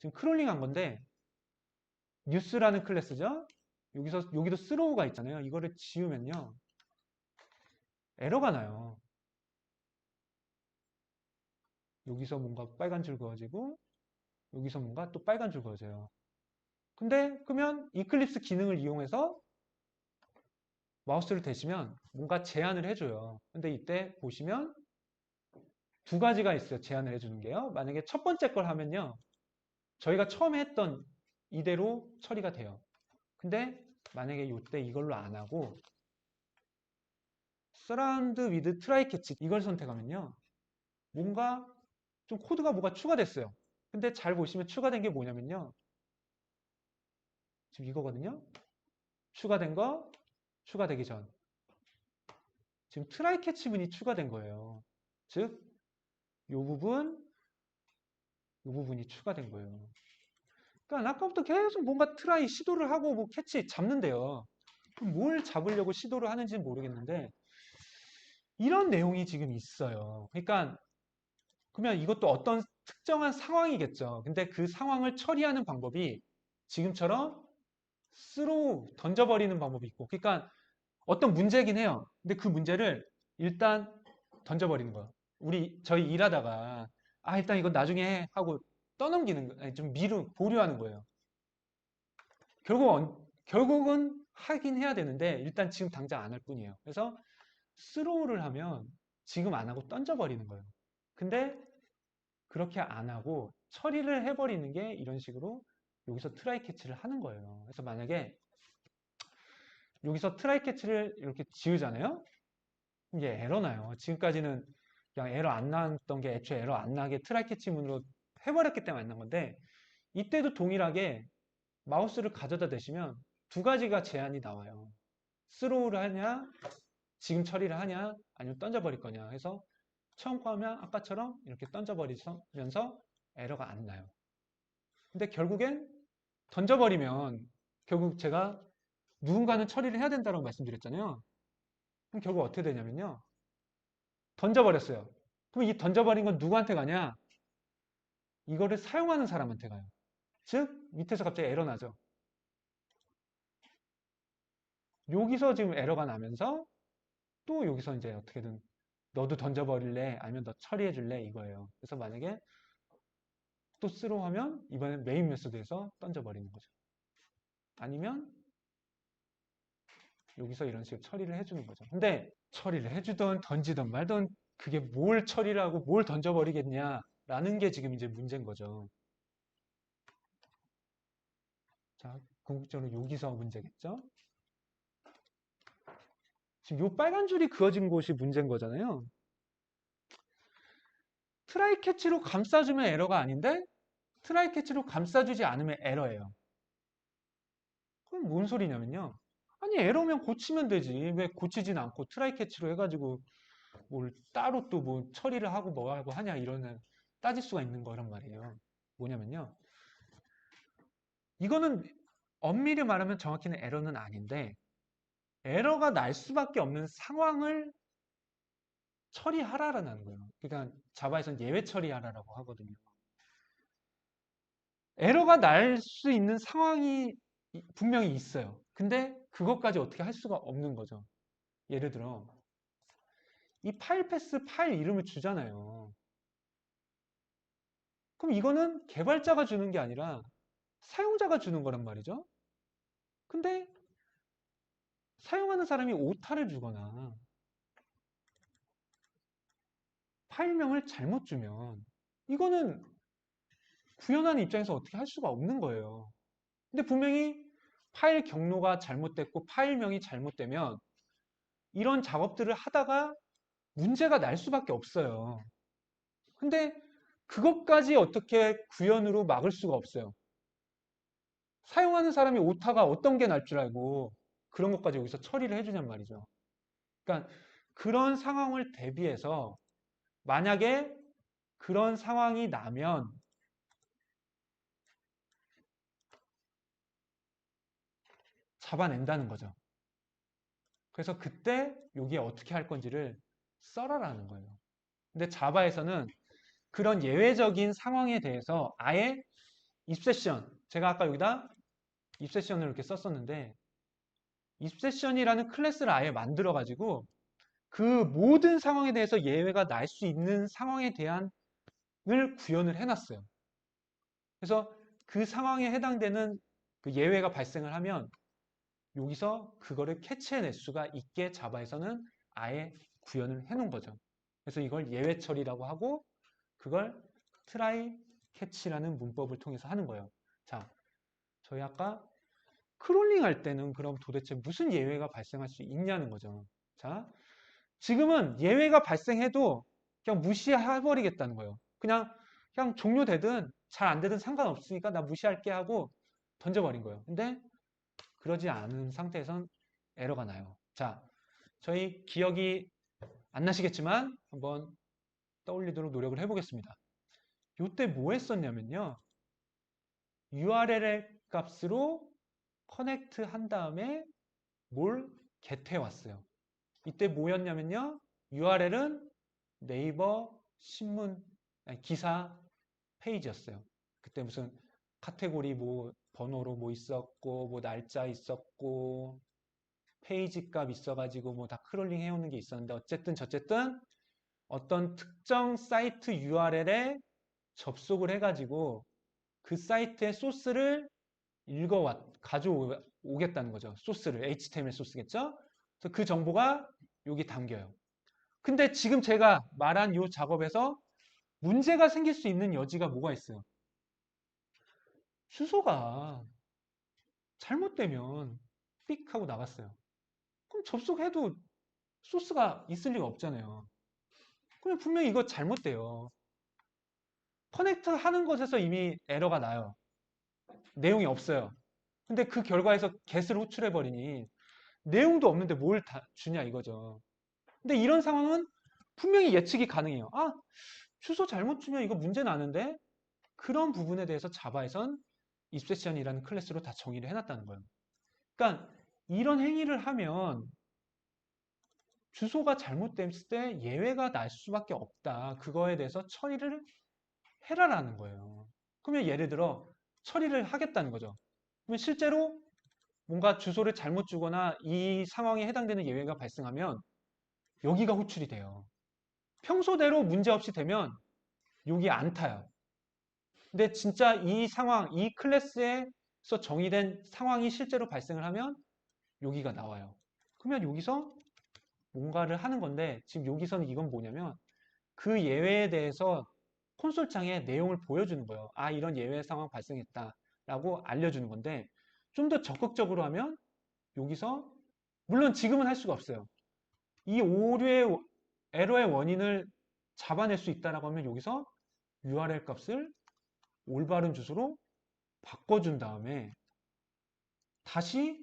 지금 크롤링 한 건데 뉴스라는 클래스죠. 여기서 여기도 스로우가 있잖아요. 이거를 지우면요. 에러가 나요. 여기서 뭔가 빨간 줄 그어지고 여기서 뭔가 또 빨간 줄 그어져요. 근데 그러면 이클립스 기능을 이용해서 마우스를 대시면 뭔가 제한을 해줘요. 근데 이때 보시면 두 가지가 있어요. 제한을 해주는 게요. 만약에 첫 번째 걸 하면요. 저희가 처음에 했던 이대로 처리가 돼요. 근데 만약에 이때 이걸로 안 하고 surround with try catch 이걸 선택하면요. 뭔가 좀 코드가 뭐가 추가됐어요. 근데 잘 보시면 추가된 게 뭐냐면요. 지금 이거거든요. 추가된 거, 추가되기 전. 지금 트라이 캐치문이 추가된 거예요. 즉, 이 부분, 이 부분이 추가된 거예요. 그러니까 아까부터 계속 뭔가 트라이 시도를 하고 뭐 캐치 잡는데요. 뭘 잡으려고 시도를 하는지는 모르겠는데 이런 내용이 지금 있어요. 그러니까 그러면 이것도 어떤 특정한 상황이겠죠. 근데 그 상황을 처리하는 방법이 지금처럼 스로 던져버리는 방법이 있고 그러니까 어떤 문제긴 해요. 근데 그 문제를 일단 던져버리는 거예요. 우리 저희 일하다가 아 일단 이건 나중에 해 하고 떠넘기는 거, 아니, 좀 미루 보류하는 거예요. 결국 언- 결국은 하긴 해야 되는데 일단 지금 당장 안 할 뿐이에요. 그래서 스로우를 하면 지금 안 하고 던져버리는 거예요. 근데 그렇게 안 하고 처리를 해버리는 게 이런 식으로 여기서 트라이 캐치를 하는 거예요. 그래서 만약에 여기서 트라이 캐치를 이렇게 지우잖아요. 이게 에러 나요. 지금까지는 그냥 에러 안 났던 게 애초에 에러 안 나게 트라이 캐치 문으로 해버렸기 때문에 안 난 건데 이때도 동일하게 마우스를 가져다 대시면 두 가지가 제한이 나와요. 스로우를 하냐, 지금 처리를 하냐, 아니면 던져버릴 거냐 해서 처음 거 하면 아까처럼 이렇게 던져버리면서 에러가 안 나요. 근데 결국엔 던져버리면 결국 제가 누군가는 처리를 해야 된다고 말씀드렸잖아요. 그럼 결국 어떻게 되냐면요. 던져버렸어요. 그럼 이 던져버린 건 누구한테 가냐? 이거를 사용하는 사람한테 가요. 즉, 밑에서 갑자기 에러 나죠. 여기서 지금 에러가 나면서 또 여기서 이제 어떻게든 너도 던져버릴래? 아니면 너 처리해줄래? 이거예요. 그래서 만약에 또 쓰로 하면 이번엔 메인 메소드에서 던져버리는 거죠. 아니면 여기서 이런 식으로 처리를 해주는 거죠. 근데 처리를 해주던 던지던 말던 그게 뭘 처리를 하고 뭘 던져버리겠냐라는 게 지금 이제 문제인 거죠. 자, 궁극적으로 여기서 문제겠죠? 지금 요 빨간 줄이 그어진 곳이 문제인 거잖아요. 트라이 캐치로 감싸주면 에러가 아닌데 트라이 캐치로 감싸주지 않으면 에러예요. 그럼 뭔 소리냐면요. 아니 에러면 고치면 되지. 왜 고치진 않고 트라이 캐치로 해가지고 뭘 따로 또 뭐 처리를 하고 뭐 하고 하냐 이러는 따질 수가 있는 거란 말이에요. 뭐냐면요. 이거는 엄밀히 말하면 정확히는 에러는 아닌데 에러가 날 수밖에 없는 상황을 처리하라라는 거예요. 그러니까 자바에서는 예외 처리하라라고 하거든요. 에러가 날 수 있는 상황이 이- 분명히 있어요. 근데 그것까지 어떻게 할 수가 없는 거죠. 예를 들어 이 파일 패스 파일 이름을 주잖아요. 그럼 이거는 개발자가 주는 게 아니라 사용자가 주는 거란 말이죠. 근데 사용하는 사람이 오타를 주거나 파일명을 잘못 주면 이거는 구현하는 입장에서 어떻게 할 수가 없는 거예요. 근데 분명히 파일 경로가 잘못됐고 파일명이 잘못되면 이런 작업들을 하다가 문제가 날 수밖에 없어요. 근데 그것까지 어떻게 구현으로 막을 수가 없어요. 사용하는 사람이 오타가 어떤 게 날 줄 알고 그런 것까지 여기서 처리를 해주냔 말이죠. 그러니까 그런 상황을 대비해서 만약에 그런 상황이 나면 잡아낸다는 거죠. 그래서 그때 여기에 어떻게 할 건지를 써라라는 거예요. 근데 자바에서는 그런 예외적인 상황에 대해서 아예 입세션. 제가 아까 여기다 입세션을 이렇게 썼었는데 입세션이라는 클래스를 아예 만들어 가지고 그 모든 상황에 대해서 예외가 날 수 있는 상황에 대한 을 구현을 해놨어요. 그래서 그 상황에 해당되는 그 예외가 발생을 하면 여기서 그거를 캐치해낼 수가 있게 자바에서는 아예 구현을 해놓은 거죠. 그래서 이걸 예외 처리라고 하고 그걸 트라이 캐치라는 문법을 통해서 하는 거예요. 자, 저희 아까 크롤링 할 때는 그럼 도대체 무슨 예외가 발생할 수 있냐는 거죠. 자, 지금은 예외가 발생해도 그냥 무시해버리겠다는 거예요. 그냥, 그냥 종료되든 잘 안 되든 상관없으니까 나 무시할게 하고 던져버린 거예요. 근데 그러지 않은 상태에선 에러가 나요. 자, 저희 기억이 안 나시겠지만 한번 떠올리도록 노력을 해보겠습니다. 이때 뭐 했었냐면요. URL 값으로 커넥트 한 다음에 뭘 get해 왔어요. 이때 뭐였냐면요. URL은 네이버 신문 아니, 기사 페이지였어요. 그때 무슨 카테고리 뭐 번호로 뭐 있었고 뭐 날짜 있었고 페이지 값 있어가지고 뭐 다 크롤링 해오는 게 있었는데 어쨌든 저쨌든 어떤 특정 사이트 URL에 접속을 해가지고 그 사이트의 소스를 읽어왔 가져오겠다는 거죠. 소스를 HTML 소스겠죠. 그래서 그 정보가 여기 담겨요. 근데 지금 제가 말한 이 작업에서 문제가 생길 수 있는 여지가 뭐가 있어요? 주소가 잘못되면 삑 하고 나갔어요. 그럼 접속해도 소스가 있을 리가 없잖아요. 그럼 분명히 이거 잘못돼요. 커넥트 하는 것에서 이미 에러가 나요. 내용이 없어요. 근데 그 결과에서 get을 호출해버리니 내용도 없는데 뭘다 주냐 이거죠. 근데 이런 상황은 분명히 예측이 가능해요. 아, 주소 잘못 주면 이거 문제 나는데? 그런 부분에 대해서 자바에선 입세션이라는 클래스로 다 정의를 해놨다는 거예요. 그러니까 이런 행위를 하면 주소가 잘못됐을 때 예외가 날 수밖에 없다. 그거에 대해서 처리를 해라라는 거예요. 그러면 예를 들어 처리를 하겠다는 거죠. 그러면 실제로 뭔가 주소를 잘못 주거나 이 상황에 해당되는 예외가 발생하면 여기가 호출이 돼요. 평소대로 문제없이 되면 여기 안 타요. 근데 진짜 이 상황, 이 클래스에서 정의된 상황이 실제로 발생을 하면 여기가 나와요. 그러면 여기서 뭔가를 하는 건데 지금 여기서는 이건 뭐냐면 그 예외에 대해서 콘솔창에 내용을 보여주는 거예요. 아 이런 예외 상황 발생했다 라고 알려주는 건데 좀 더 적극적으로 하면 여기서 물론 지금은 할 수가 없어요. 이 오류의 에러의 원인을 잡아낼 수 있다라고 하면 여기서 URL 값을 올바른 주소로 바꿔준 다음에 다시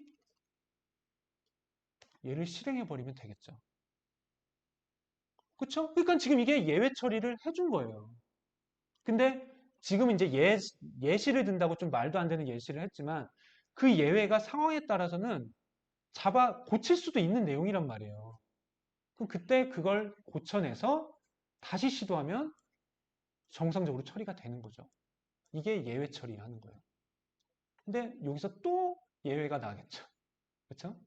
얘를 실행해 버리면 되겠죠. 그쵸? 그러니까 지금 이게 예외 처리를 해준 거예요. 근데 지금 이제 예, 예시를 든다고 좀 말도 안 되는 예시를 했지만 그 예외가 상황에 따라서는 잡아 고칠 수도 있는 내용이란 말이에요. 그럼 그때 그걸 고쳐내서 다시 시도하면 정상적으로 처리가 되는 거죠. 이게 예외 처리하는 거예요. 근데 여기서 또 예외가 나겠죠. 그렇죠?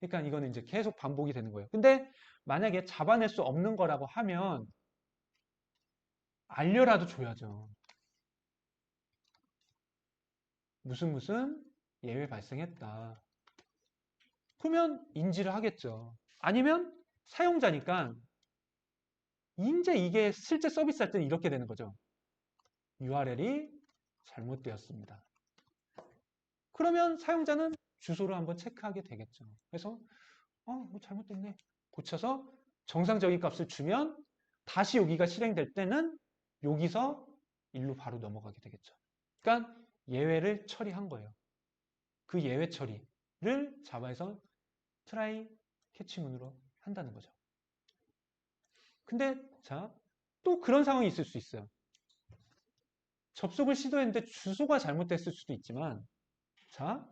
그러니까 이거는 이제 계속 반복이 되는 거예요. 근데 만약에 잡아낼 수 없는 거라고 하면 알려라도 줘야죠. 무슨 무슨 예외 발생했다. 그러면 인지를 하겠죠. 아니면 사용자니까 이제 이게 실제 서비스 할 때는 이렇게 되는 거죠. URL이 잘못되었습니다. 그러면 사용자는 주소를 한번 체크하게 되겠죠. 그래서 어, 뭐 잘못됐네. 고쳐서 정상적인 값을 주면 다시 여기가 실행될 때는 여기서 일로 바로 넘어가게 되겠죠. 그러니까 예외를 처리한 거예요. 그 예외 처리를 자바에서 트라이 캐치문으로 한다는 거죠. 근데 자, 또 그런 상황이 있을 수 있어요. 접속을 시도했는데 주소가 잘못됐을 수도 있지만 자,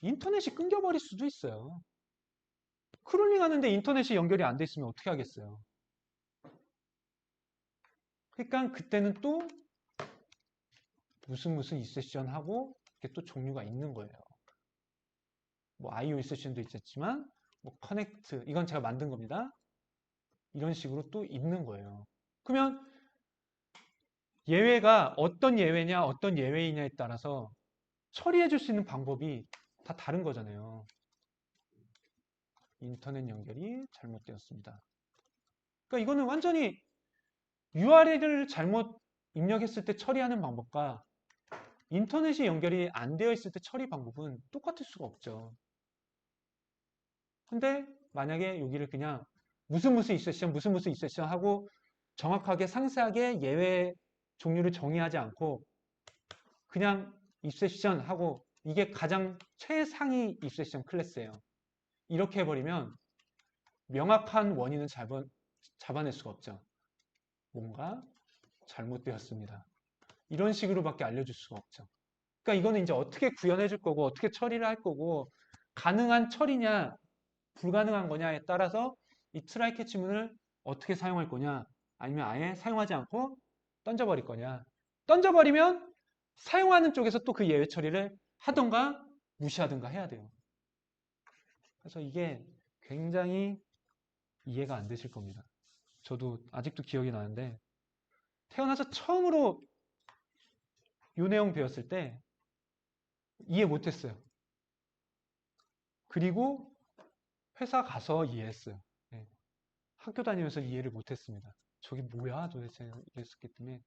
인터넷이 끊겨버릴 수도 있어요. 크롤링 하는데 인터넷이 연결이 안 돼 있으면 어떻게 하겠어요? 그러니까 그때는 또 무슨 무슨 이세션 하고 이게 또 종류가 있는 거예요. 뭐 IO 이세션도 있었지만 뭐 커넥트 이건 제가 만든 겁니다. 이런 식으로 또 있는 거예요. 그러면 예외가 어떤 예외냐 어떤 예외이냐에 따라서 처리해 줄 수 있는 방법이 다 다른 거잖아요. 인터넷 연결이 잘못되었습니다. 그러니까 이거는 완전히 URL을 잘못 입력했을 때 처리하는 방법과 인터넷이 연결이 안 되어 있을 때 처리 방법은 똑같을 수가 없죠. 근데 만약에 여기를 그냥 무슨 무슨 이세션 무슨 무슨 이세션 하고 정확하게 상세하게 예외 종류를 정의하지 않고 그냥 입세션 하고 이게 가장 최상위 입세션 클래스예요. 이렇게 해버리면 명확한 원인은 잡아, 잡아낼 수가 없죠. 뭔가 잘못되었습니다. 이런 식으로밖에 알려줄 수가 없죠. 그러니까 이거는 이제 어떻게 구현해 줄 거고 어떻게 처리를 할 거고 가능한 처리냐 불가능한 거냐에 따라서 이 트라이 캐치문을 어떻게 사용할 거냐 아니면 아예 사용하지 않고 던져버릴 거냐 던져버리면 사용하는 쪽에서 또 그 예외 처리를 하던가 무시하든가 해야 돼요. 그래서 이게 굉장히 이해가 안 되실 겁니다. 저도 아직도 기억이 나는데 태어나서 처음으로 요 내용 배웠을 때 이해 못했어요. 그리고 회사 가서 이해했어요. 네. 학교 다니면서 이해를 못했습니다. 저게 뭐야? 도대체 이랬었기 때문에